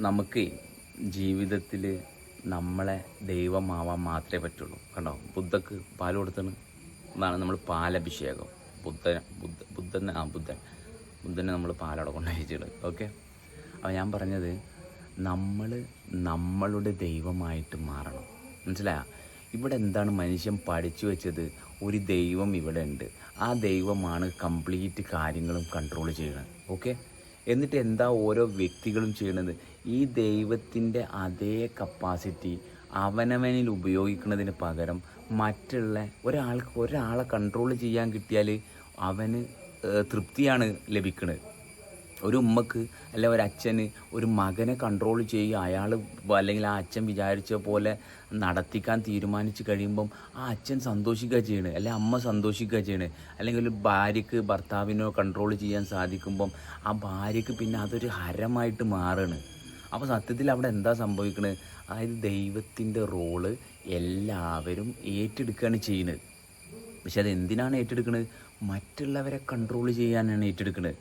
നമുക്ക് ജീവിതത്തിൽ നമ്മളെ ദൈവമാവാൻ മാത്രമേ പറ്റുള്ളൂ. കണ്ടോ? ബുദ്ധക്ക് പാൽ കൊടുത്തണ്. എന്നാണ് നമ്മൾ പാലഭിഷേകം. ബുദ്ധ ബുദ്ധ ബുദ്ധൻ ആ ബുദ്ധൻ. ബുദ്ധനെ നമ്മൾ പാലവിടെ കൊണ്ടുപോയിച്ചിട്ട് ഓക്കെ? അപ്പോൾ ഞാൻ പറഞ്ഞത് നമ്മൾ നമ്മളുടെ ദൈവമായിട്ട് മാറണം. മനസ്സിലായ? ഇവിടെ എന്താണ് മനുഷ്യൻ പഠിച്ചു വെച്ചത്? ഒരു ദൈവം ഇവിടെ ഉണ്ട്. ആ ദൈവമാണ് കംപ്ലീറ്റ് കാര്യങ്ങളും കൺട്രോൾ ചെയ്യുന്നത് ഓക്കെ? എന്നിട്ട് എന്താ ഓരോ വ്യക്തികളും ചെയ്യണത്? ഈ ദൈവത്തിന്റെ അതേ കപ്പാസിറ്റി അവനവനിൽ ഉപയോഗിക്കുന്നതിന് പകരം മറ്റുള്ള ഒരാൾക്ക് ഒരാളെ കൺട്രോൾ ചെയ്യാൻ കിട്ടിയാൽ അവന് തൃപ്തിയാണ് ലഭിക്കുന്നത് ഒരു ഉമ്മക്ക് അല്ല ഒരു അച്ഛന് ഒരു മകനെ കൺട്രോൾ ചെയ്യുക അയാൾ അല്ലെങ്കിൽ ആ അച്ഛൻ വിചാരിച്ച പോലെ നടത്തിക്കാൻ തീരുമാനിച്ച് കഴിയുമ്പം ആ അച്ഛൻ സന്തോഷിക്കുക ചെയ്യണേ അല്ലെ അമ്മ സന്തോഷിക്കുക ചെയ്യണേ. അല്ലെങ്കിൽ ഒരു ഭാര്യക്ക് ഭർത്താവിനോ കൺട്രോൾ ചെയ്യാൻ സാധിക്കുമ്പം ആ ഭാര്യക്ക് പിന്നെ അതൊരു ഹരമായിട്ട് മാറണ്. അപ്പോൾ സത്യത്തിൽ അവിടെ എന്താ സംഭവിക്കണത് അതായത് ദൈവത്തിന്റെ റോൾ എല്ലാവരും ഏറ്റെടുക്കുകയാണ് ചെയ്യുന്നത് പക്ഷെ അത് എന്തിനാണ് ഏറ്റെടുക്കുന്നത് മറ്റുള്ളവരെ കൺട്രോൾ ചെയ്യാനാണ് ഏറ്റെടുക്കുന്നത്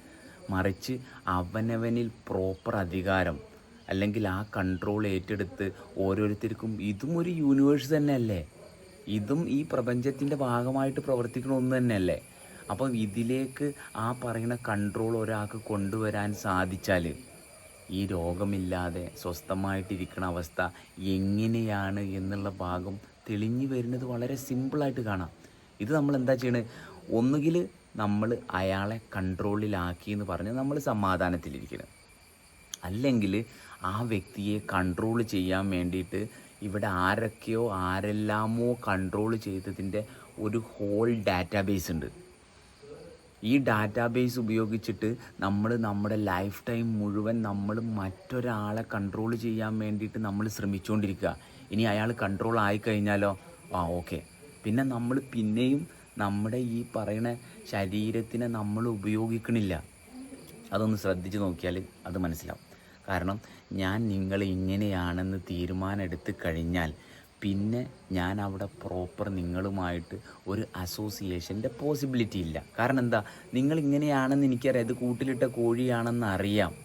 മറിച്ച് അവനവനിൽ പ്രോപ്പർ അധികാരം അല്ലെങ്കിൽ ആ കൺട്രോൾ ഏറ്റെടുത്ത് ഓരോരുത്തർക്കും ഇതും ഒരു യൂണിവേഴ്സ് തന്നെയല്ലേ? ഇതും ഈ പ്രപഞ്ചത്തിന്റെ ഭാഗമായിട്ട് പ്രവർത്തിക്കുന്ന ഒന്ന് തന്നെയല്ലേ? അപ്പം ഇതിലേക്ക് ആ പറയുന്ന കൺട്രോൾ ഒരാൾക്ക് കൊണ്ടുവരാൻ സാധിച്ചാൽ ഈ രോഗമില്ലാതെ സ്വസ്ഥമായിട്ടിരിക്കുന്ന അവസ്ഥ എങ്ങനെയാണ് എന്നുള്ള ഭാഗം തെളിഞ്ഞു വരുന്നത് വളരെ സിമ്പിളായിട്ട് കാണാം. ഇത് നമ്മൾ എന്താ ചെയ്യണത് ഒന്നുകിൽ നമ്മൾ അയാളെ കൺട്രോളിലാക്കി എന്ന് പറഞ്ഞ് നമ്മൾ സമാധാനത്തിലിരിക്കണം. അല്ലെങ്കിൽ ആ വ്യക്തിയെ കൺട്രോൾ ചെയ്യാൻ വേണ്ടിയിട്ട് ഇവിടെ ആരൊക്കെയോ ആരെല്ലാമോ കൺട്രോൾ ചെയ്തതിന്റെ ഒരു ഹോൾ ഡാറ്റാബേസ് ഉണ്ട്. ഈ ഡാറ്റാബേസ് ഉപയോഗിച്ചിട്ട് നമ്മൾ നമ്മുടെ ലൈഫ് ടൈം മുഴുവൻ നമ്മൾ മറ്റൊരാളെ കൺട്രോൾ ചെയ്യാൻ വേണ്ടിയിട്ട് നമ്മൾ ശ്രമിച്ചുകൊണ്ടിരിക്കുക ഇനി അയാൾ കൺട്രോൾ ആയിക്കഴിഞ്ഞാലോ? ആ ഓക്കെ പിന്നെ നമ്മൾ പിന്നെയും നമ്മുടെ ഈ പറയണ ശരീരത്തിനെ നമ്മൾ ഉപയോഗിക്കണില്ല. അതൊന്ന് ശ്രദ്ധിച്ച് നോക്കിയാൽ അത് മനസ്സിലാവും. കാരണം ഞാൻ നിങ്ങൾ ഇങ്ങനെയാണെന്ന് തീരുമാനം എടുത്ത് കഴിഞ്ഞാൽ പിന്നെ ഞാൻ അവിടെ പ്രോപ്പർ നിങ്ങളുമായിട്ട് ഒരു അസോസിയേഷന്റെ പോസിബിലിറ്റി ഇല്ല. കാരണം എന്താ? നിങ്ങൾ ഇങ്ങനെയാണെന്ന് എനിക്കറിയാം. ഇത് കൂട്ടിലിട്ട കോഴിയാണെന്ന് അറിയാം.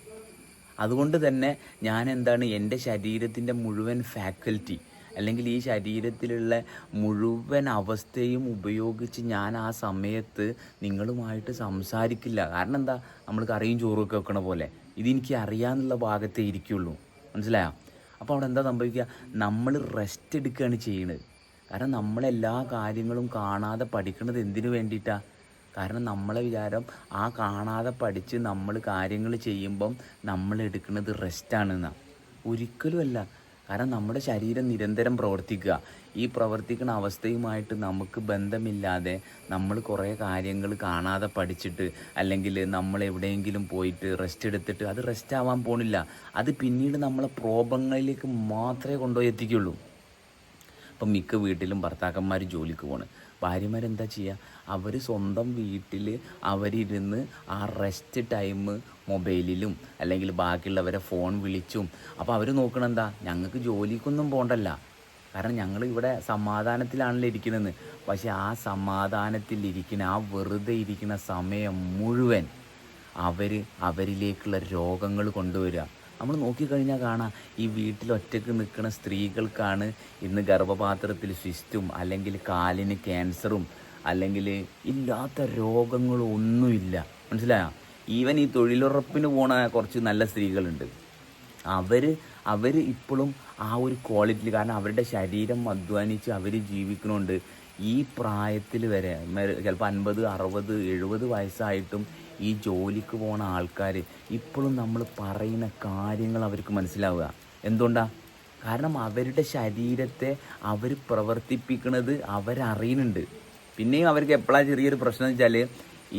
അതുകൊണ്ട് തന്നെ ഞാൻ എന്താണ്? എന്റെ ശരീരത്തിന്റെ മുഴുവൻ ഫാക്കൽറ്റി അല്ലെങ്കിൽ ഈ ശരീരത്തിലുള്ള മുഴുവൻ അവസ്ഥയും ഉപയോഗിച്ച് ഞാൻ ആ സമയത്ത് നിങ്ങളുമായിട്ട് സംസാരിക്കില്ല. കാരണം എന്താ? നമ്മൾ കറിയും ചോറൊക്കെ വെക്കണ പോലെ. ഇതെനിക്ക് അറിയാമെന്നുള്ള ഭാഗത്തേ ഇരിക്കുള്ളൂ. മനസ്സിലായോ? അപ്പോൾ അവിടെ എന്താ സംഭവിക്കുക? നമ്മൾ റെസ്റ്റ് എടുക്കുകയാണ് ചെയ്യുന്നത് കാരണം നമ്മളെല്ലാ കാര്യങ്ങളും കാണാതെ പഠിക്കുന്നത് എന്തിനു വേണ്ടിയിട്ടാണ് കാരണം നമ്മളെ വിചാരം ആ കാണാതെ പഠിച്ച് നമ്മൾ കാര്യങ്ങൾ ചെയ്യുമ്പം നമ്മൾ എടുക്കുന്നത് റെസ്റ്റാണെന്നാണ് ഒരിക്കലുമല്ല. കാരണം നമ്മുടെ ശരീരം നിരന്തരം പ്രവർത്തിക്കുക. ഈ പ്രവർത്തിക്കുന്ന അവസ്ഥയുമായിട്ട് നമുക്ക് ബന്ധമില്ലാതെ നമ്മൾ കുറേ കാര്യങ്ങൾ കാണാതെ പഠിച്ചിട്ട് അല്ലെങ്കിൽ നമ്മൾ എവിടെയെങ്കിലും പോയിട്ട് റെസ്റ്റ് എടുത്തിട്ട് അത് റെസ്റ്റ് ആവാൻ പോണില്ല. അത് പിന്നീട് നമ്മളെ പ്രോപങ്ങളിലേക്ക് മാത്രമേ കൊണ്ടുപോയി എത്തിക്കുള്ളൂ ഇപ്പം മിക്ക വീട്ടിലും ഭർത്താക്കന്മാർ ജോലിക്ക് പോണ്. ഭാര്യമാരെന്താ ചെയ്യുക അവർ സ്വന്തം വീട്ടിൽ അവരിരുന്ന് ആ റെസ്റ്റ് ടൈം മൊബൈലിലും അല്ലെങ്കിൽ ബാക്കിയുള്ളവരെ ഫോൺ വിളിച്ചും. അപ്പോൾ അവർ നോക്കണെന്താ? ഞങ്ങൾക്ക് ജോലിക്കൊന്നും പോകണ്ടല്ല കാരണം ഞങ്ങൾ ഇവിടെ സമാധാനത്തിലാണല്ലോ ഇരിക്കുന്നത്. പക്ഷെ ആ സമാധാനത്തിലിരിക്കുന്ന ആ വെറുതെ ഇരിക്കുന്ന സമയം മുഴുവൻ അവർ അവരിലേക്കുള്ള രോഗങ്ങൾ കൊണ്ടുവരിക. നമ്മൾ നോക്കിക്കഴിഞ്ഞാൽ കാണാം ഈ വീട്ടിൽ ഒറ്റയ്ക്ക് നിൽക്കുന്ന സ്ത്രീകൾക്കാണ് ഇന്ന് ഗർഭപാത്രത്തിൽ സിസ്റ്റും അല്ലെങ്കിൽ കാലിന് ക്യാൻസറും അല്ലെങ്കിൽ ഇല്ലാത്ത രോഗങ്ങളും ഒന്നുമില്ല. മനസ്സിലായോ? ഈവൻ ഈ തൊഴിലുറപ്പിന് പോണ കുറച്ച് നല്ല സ്ത്രീകളുണ്ട്. അവർ അവർ ഇപ്പോഴും ആ ഒരു ക്വാളിറ്റിയിൽ കാരണം അവരുടെ ശരീരം അധ്വാനിച്ച് അവർ ജീവിക്കുന്നുണ്ട് ഈ പ്രായത്തിൽ വരെ ചിലപ്പോൾ അൻപത് അറുപത് എഴുപത് വയസ്സായിട്ടും ഈ ജോലിക്ക് പോണ ആൾക്കാർ ഇപ്പോഴും നമ്മൾ പറയുന്ന കാര്യങ്ങൾ അവർക്ക് മനസ്സിലാവുക. എന്തുകൊണ്ടാ? കാരണം അവരുടെ ശരീരത്തെ അവർ പ്രവർത്തിപ്പിക്കുന്നത് അവരറിയുന്നുണ്ട്. പിന്നെയും അവർക്ക് എപ്പോഴാണ് ചെറിയൊരു പ്രശ്നം വെച്ചാൽ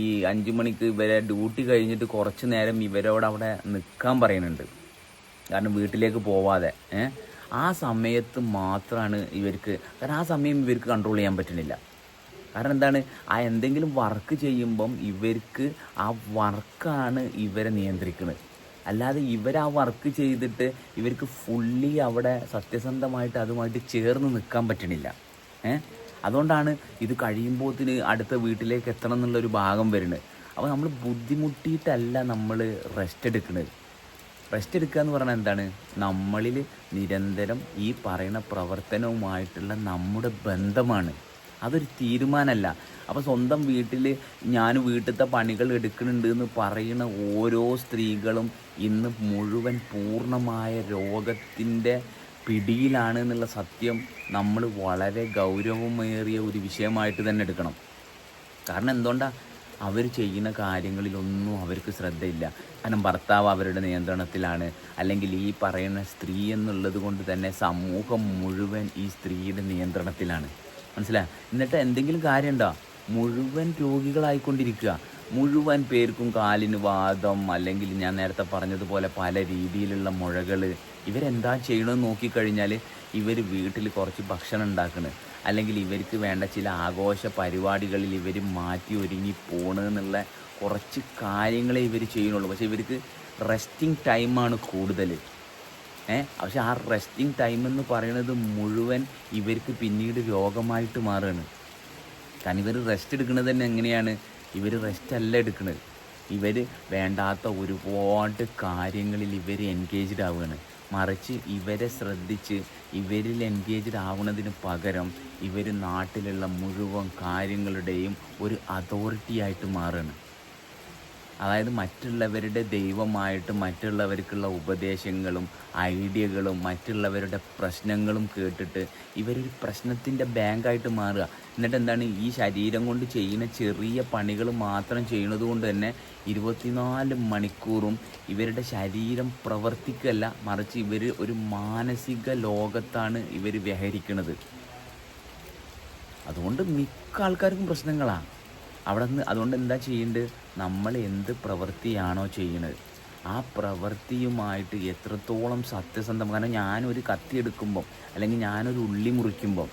ഈ അഞ്ചു മണിക്ക് ഇവരെ ഡ്യൂട്ടി കഴിഞ്ഞിട്ട് കുറച്ച് നേരം ഇവരോട് അവിടെ നിൽക്കാൻ പറയുന്നുണ്ട്. കാരണം വീട്ടിലേക്ക് പോവാതെ. ആ സമയത്ത് മാത്രമാണ് ഇവർക്ക് കാരണം ആ സമയം ഇവർക്ക് കൺട്രോൾ ചെയ്യാൻ പറ്റുന്നില്ല. കാരണം എന്താണ്? ആ എന്തെങ്കിലും വർക്ക് ചെയ്യുമ്പം ഇവർക്ക് ആ വർക്കാണ് ഇവരെ നിയന്ത്രിക്കുന്നത്. അല്ലാതെ ഇവർ ആ വർക്ക് ചെയ്തിട്ട് ഇവർക്ക് ഫുള്ളി അവിടെ സത്യസന്ധമായിട്ട് അതുമായിട്ട് ചേർന്ന് നിൽക്കാൻ പറ്റണില്ല. ഏ? അതുകൊണ്ടാണ് ഇത് കഴിയുമ്പോൾ കഴിയുമ്പോത്തിന് അടുത്ത വീട്ടിലേക്ക് എത്തണം എന്നുള്ളൊരു ഭാഗം വരുന്നത്. അപ്പോൾ നമ്മൾ ബുദ്ധിമുട്ടിയിട്ടല്ല നമ്മൾ റെസ്റ്റ് എടുക്കുന്നത്. റെസ്റ്റ് എടുക്കുക എന്ന് പറഞ്ഞാൽ എന്താണ്? നമ്മളിൽ നിരന്തരം ഈ പറയുന്ന പ്രവർത്തനവുമായിട്ടുള്ള നമ്മുടെ ബന്ധമാണ്. അതൊരു തീരുമാനമല്ല. അപ്പോൾ സ്വന്തം വീട്ടിൽ ഞാൻ വീട്ടിലത്തെ പണികൾ എടുക്കുന്നുണ്ട് എന്ന് പറയുന്ന ഓരോ സ്ത്രീകളും ഇന്ന് മുഴുവൻ പൂർണമായ രോഗത്തിന്റെ പിടിയിലാണ് എന്നുള്ള സത്യം നമ്മൾ വളരെ ഗൗരവമേറിയ ഒരു വിഷയമായിട്ട് തന്നെ എടുക്കണം. കാരണം എന്തുകൊണ്ടാണ് അവർ ചെയ്യുന്ന കാര്യങ്ങളിലൊന്നും അവർക്ക് ശ്രദ്ധയില്ല. കാരണം ഭർത്താവ് അവരുടെ നിയന്ത്രണത്തിലാണ്. അല്ലെങ്കിൽ ഈ പറയുന്ന സ്ത്രീ എന്നുള്ളത് കൊണ്ട് തന്നെ സമൂഹം മുഴുവൻ ഈ സ്ത്രീയുടെ നിയന്ത്രണത്തിലാണ്. മനസ്സിലായോ? എന്നിട്ട് എന്തെങ്കിലും കാര്യമുണ്ടോ? മുഴുവൻ രോഗികളായിക്കൊണ്ടിരിക്കുക. മുഴുവൻ പേർക്കും കാലിന് വാദം അല്ലെങ്കിൽ ഞാൻ നേരത്തെ പറഞ്ഞതുപോലെ പല രീതിയിലുള്ള മുഴകൾ ഇവരെന്താ ചെയ്യണമെന്ന് നോക്കിക്കഴിഞ്ഞാൽ ഇവർ വീട്ടിൽ കുറച്ച് ഭക്ഷണം ഉണ്ടാക്കുന്നത് അല്ലെങ്കിൽ ഇവർക്ക് വേണ്ട ചില ആഘോഷ പരിപാടികളിൽ ഇവർ മാറ്റി ഒരുങ്ങി പോണെന്നുള്ള കുറച്ച് കാര്യങ്ങളെ ഇവർ ചെയ്യുന്നുള്ളൂ. പക്ഷേ ഇവർക്ക് റെസ്റ്റിംഗ് ടൈമാണ് കൂടുതൽ ഏ? പക്ഷെ ആ റെസ്റ്റിംഗ് ടൈം എന്ന് പറയുന്നത് മുഴുവൻ ഇവർക്ക് പിന്നീട് രോഗമായിട്ട് മാറുകയാണ്. കാരണം ഇവർ റെസ്റ്റ് എടുക്കുന്നത് തന്നെ എങ്ങനെയാണ്? ഇവർ റെസ്റ്റ് അല്ല എടുക്കുന്നത്. ഇവർ വേണ്ടാത്ത ഒരുപാട് കാര്യങ്ങളിൽ ഇവർ എൻഗേജ്ഡ് ആവുകയാണ്. മറിച്ച് ഇവരെ ശ്രദ്ധിച്ച് ഇവരിൽ എൻഗേജ്ഡ് ആവുന്നതിന് പകരം ഇവർ നാട്ടിലുള്ള മുഴുവൻ കാര്യങ്ങളുടെയും ഒരു അതോറിറ്റി ആയിട്ട് മാറുകയാണ്. അതായത് മറ്റുള്ളവരുടെ ദൈവമായിട്ട് മറ്റുള്ളവർക്കുള്ള ഉപദേശങ്ങളും ഐഡിയകളും മറ്റുള്ളവരുടെ പ്രശ്നങ്ങളും കേട്ടിട്ട് ഇവരൊരു പ്രശ്നത്തിന്റെ ബാങ്കായിട്ട് മാറുക. എന്നിട്ട് എന്താണ് ഈ ശരീരം കൊണ്ട് ചെയ്യുന്ന ചെറിയ പണികൾ മാത്രം ചെയ്യുന്നത് കൊണ്ട് തന്നെ ഇരുപത്തിനാല് മണിക്കൂറും ഇവരുടെ ശരീരം പ്രവർത്തിക്കല്ല. മറിച്ച് ഇവർ ഒരു മാനസിക ലോകത്താണ് ഇവർ വ്യഹരിക്കുന്നത് അതുകൊണ്ട് മിക്ക ആൾക്കാർക്കും പ്രശ്നങ്ങളാണ് അവിടെ നിന്ന് അതുകൊണ്ട് എന്താ ചെയ്യേണ്ടത് നമ്മൾ എന്ത് പ്രവൃത്തിയാണോ ചെയ്യുന്നത് ആ പ്രവൃത്തിയുമായിട്ട് എത്രത്തോളം സത്യസന്ധം. കാരണം ഞാനൊരു കത്തി എടുക്കുമ്പം അല്ലെങ്കിൽ ഞാനൊരു ഉള്ളി മുറിക്കുമ്പം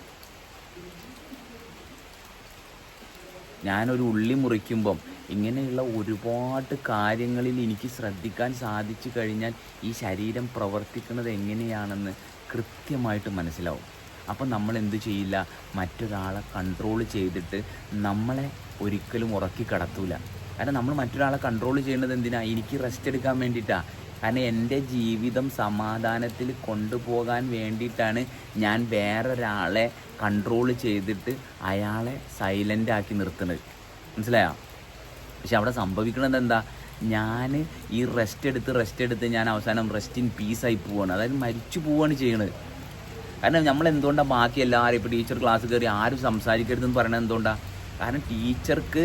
ഞാനൊരു ഉള്ളി മുറിക്കുമ്പം ഇങ്ങനെയുള്ള ഒരുപാട് കാര്യങ്ങളിൽ എനിക്ക് ശ്രദ്ധിക്കാൻ സാധിച്ചു കഴിഞ്ഞാൽ ഈ ശരീരം പ്രവർത്തിക്കുന്നത് എങ്ങനെയാണെന്ന് കൃത്യമായിട്ട് മനസ്സിലാവും. അപ്പം നമ്മൾ എന്ത് ചെയ്യില്ല? മറ്റൊരാളെ കൺട്രോൾ ചെയ്തിട്ട് നമ്മളെ ഒരിക്കലും ഉറക്കി കടത്തൂല. കാരണം നമ്മൾ മറ്റൊരാളെ കൺട്രോൾ ചെയ്യേണ്ടത് എന്തിനാ? എനിക്ക് റെസ്റ്റ് എടുക്കാൻ വേണ്ടിയിട്ടാണ് കാരണം എന്റെ ജീവിതം സമാധാനത്തിൽ കൊണ്ടുപോകാൻ വേണ്ടിയിട്ടാണ് ഞാൻ വേറൊരാളെ കൺട്രോൾ ചെയ്തിട്ട് അയാളെ സൈലന്റ് ആക്കി നിർത്തുന്നത്. മനസ്സിലായോ? പക്ഷെ അവിടെ സംഭവിക്കുന്നത് എന്താ? ഞാൻ ഈ റെസ്റ്റ് എടുത്ത് റെസ്റ്റ് എടുത്ത് ഞാൻ അവസാനം റെസ്റ്റ് ഇൻ ആയി പോവാണ്. അതായത് മരിച്ചു പോവാണ് ചെയ്യണത്. കാരണം നമ്മൾ എന്തുകൊണ്ടാണ് ബാക്കി എല്ലാവരും ഇപ്പോൾ ടീച്ചർ ക്ലാസ് കയറി ആരും സംസാരിക്കരുതെന്ന് പറയണത് എന്തുകൊണ്ടാണ് കാരണം ടീച്ചർക്ക്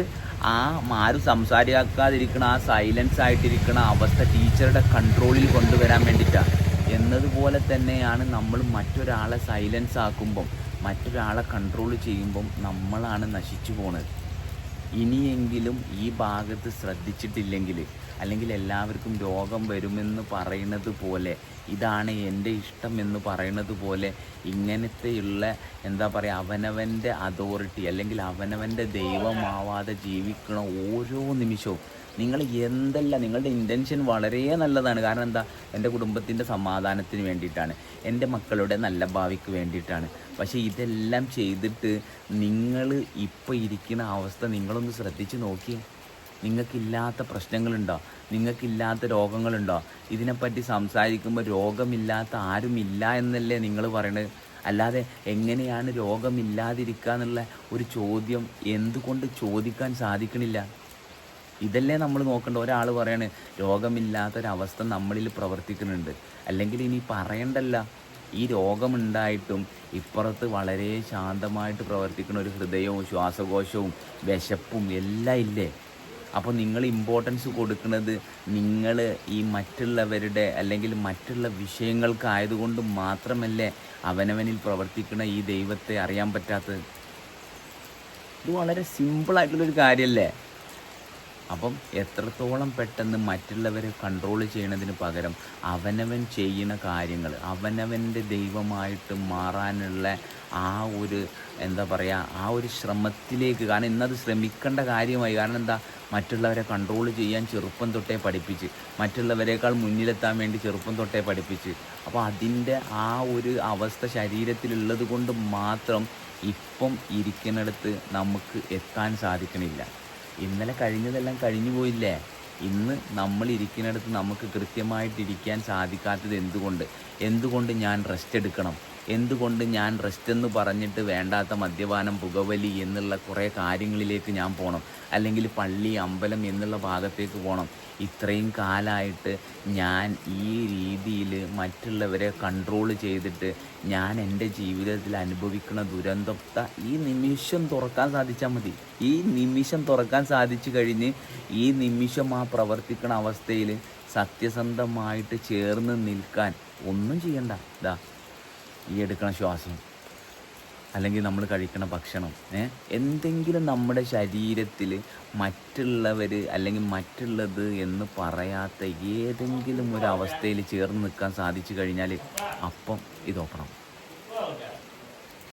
ആ ആരും സംസാരിക്കാതിരിക്കണ ആ സൈലൻസ് ആയിട്ടിരിക്കണ അവസ്ഥ ടീച്ചറുടെ കൺട്രോളിൽ കൊണ്ടുവരാൻ വേണ്ടിയിട്ടാണ് എന്നതുപോലെ തന്നെയാണ് നമ്മൾ മറ്റൊരാളെ സൈലൻസ് ആക്കുമ്പം മറ്റൊരാളെ കൺട്രോൾ ചെയ്യുമ്പം നമ്മളാണ് നശിച്ചു പോണത്. ഇനിയെങ്കിലും ഈ ഭാഗത്ത് ശ്രദ്ധിച്ചിട്ടില്ലെങ്കിൽ അല്ലെങ്കിൽ എല്ലാവർക്കും രോഗം വരുമെന്ന് പറയുന്നത് പോലെ ഇതാണ് എന്റെ ഇഷ്ടം എന്ന് പറയുന്നത് പോലെ ഇങ്ങനത്തെയുള്ള എന്താ പറയുക അവനവന്റെ അതോറിറ്റി അല്ലെങ്കിൽ അവനവന്റെ ദൈവമാവാതെ ജീവിക്കണ ഓരോ നിമിഷവും നിങ്ങൾ എന്തല്ല നിങ്ങളുടെ ഇന്റൻഷൻ വളരെ നല്ലതാണ്. കാരണം എന്താ? എന്റെ കുടുംബത്തിന്റെ സമാധാനത്തിന് വേണ്ടിയിട്ടാണ്. എന്റെ മക്കളുടെ നല്ല ഭാവിക്ക് വേണ്ടിയിട്ടാണ്. പക്ഷേ ഇതെല്ലാം ചെയ്തിട്ട് നിങ്ങൾ ഇപ്പോൾ ഇരിക്കുന്ന അവസ്ഥ നിങ്ങളൊന്ന് ശ്രദ്ധിച്ച് നോക്കിയേ. നിങ്ങൾക്കില്ലാത്ത പ്രശ്നങ്ങളുണ്ടോ? നിങ്ങൾക്കില്ലാത്ത രോഗങ്ങളുണ്ടോ? ഇതിനെപ്പറ്റി സംസാരിക്കുമ്പോൾ രോഗമില്ലാത്ത ആരുമില്ല എന്നല്ലേ നിങ്ങൾ പറയണത് അല്ലാതെ എങ്ങനെയാണ് രോഗമില്ലാതിരിക്കുക എന്നുള്ള ഒരു ചോദ്യം എന്തുകൊണ്ട് ചോദിക്കാൻ സാധിക്കണില്ല? ഇതല്ലേ നമ്മൾ നോക്കേണ്ട. ഒരാൾ പറയണേ രോഗമില്ലാത്തൊരവസ്ഥ നമ്മളിൽ പ്രവർത്തിക്കുന്നുണ്ട്. അല്ലെങ്കിൽ ഇനി പറയണ്ടല്ല ഈ രോഗമുണ്ടായിട്ടും ഇപ്പുറത്ത് വളരെ ശാന്തമായിട്ട് പ്രവർത്തിക്കുന്ന ഒരു ഹൃദയവും ശ്വാസകോശവും വിശപ്പും എല്ലാം ഇല്ലേ? അപ്പോൾ നിങ്ങൾ ഇമ്പോർട്ടൻസ് കൊടുക്കുന്നത് നിങ്ങൾ ഈ മറ്റുള്ളവരുടെ അല്ലെങ്കിൽ മറ്റുള്ള വിഷയങ്ങൾക്കായതുകൊണ്ട് മാത്രമല്ലേ അവനവനിൽ പ്രവർത്തിക്കുന്ന ഈ ദൈവത്തെ അറിയാൻ പറ്റാത്തത്? ഇത് വളരെ സിമ്പിളായിട്ടുള്ളൊരു കാര്യമല്ലേ? അപ്പം എത്രത്തോളം പെട്ടെന്ന് മറ്റുള്ളവരെ കൺട്രോൾ ചെയ്യുന്നതിന് പകരം അവനവൻ ചെയ്യുന്ന കാര്യങ്ങൾ അവനവന്റെ ദൈവമായിട്ട് മാറാനുള്ള ആ ഒരു എന്താ പറയുക ആ ഒരു ശ്രമത്തിലേക്ക് കാരണം ഇന്നത് ശ്രമിക്കേണ്ട കാര്യമായി. കാരണം എന്താ? മറ്റുള്ളവരെ കൺട്രോൾ ചെയ്യാൻ ചെറുപ്പം തൊട്ടേ പഠിപ്പിച്ച് മറ്റുള്ളവരെക്കാൾ മുന്നിലെത്താൻ വേണ്ടി ചെറുപ്പം തൊട്ടേ പഠിപ്പിച്ച്. അപ്പോൾ അതിന്റെ ആ ഒരു അവസ്ഥ ശരീരത്തിലുള്ളത് കൊണ്ട് മാത്രം ഇപ്പം ഇരിക്കുന്നിടത്ത് നമുക്ക് എത്താൻ സാധിക്കണില്ല. ഇന്നലെ കഴിഞ്ഞതെല്ലാം കഴിഞ്ഞു പോയില്ലേ? ഇന്ന് നമ്മൾ ഇരിക്കുന്നിടത്ത് നമുക്ക് കൃത്യമായിട്ട് ഇരിക്കാൻ സാധിക്കാത്തത് എന്തുകൊണ്ട്? എന്തുകൊണ്ട് ഞാൻ റെസ്റ്റ് എടുക്കണം? എന്തുകൊണ്ട് ഞാൻ റെസ്റ്റ് എന്ന് പറഞ്ഞിട്ട് വേണ്ടാത്ത മദ്യപാനം പുകവലി എന്നുള്ള കുറേ കാര്യങ്ങളിലേക്ക് ഞാൻ പോകണം അല്ലെങ്കിൽ പള്ളി അമ്പലം എന്നുള്ള ഭാഗത്തേക്ക് പോകണം ഇത്രയും കാലമായിട്ട് ഞാൻ ഈ രീതിയിൽ മറ്റുള്ളവരെ കൺട്രോൾ ചെയ്തിട്ട് ഞാൻ എന്റെ ജീവിതത്തിൽ അനുഭവിക്കുന്ന ദുരന്തത്തെ ഈ നിമിഷം തുറക്കാൻ സാധിച്ചാൽ മതി. ഈ നിമിഷം തുറക്കാൻ സാധിച്ചു കഴിഞ്ഞ് ഈ നിമിഷം ആ പ്രവർത്തിക്കുന്ന അവസ്ഥയിൽ സത്യസന്ധമായിട്ട് ചേർന്ന് നിൽക്കാൻ ഒന്നും ചെയ്യണ്ട. ഇതാ ഈ എടുക്കണ ശ്വാസം അല്ലെങ്കിൽ നമ്മൾ കഴിക്കണ ഭക്ഷണം എന്തെങ്കിലും നമ്മുടെ ശരീരത്തിൽ മറ്റുള്ളവർ അല്ലെങ്കിൽ മറ്റുള്ളത് എന്ന് പറയാത്ത ഏതെങ്കിലും ഒരു അവസ്ഥയിൽ ചേർന്ന് നിൽക്കാൻ സാധിച്ചു കഴിഞ്ഞാൽ അപ്പം ഇത് ഓപ്പണം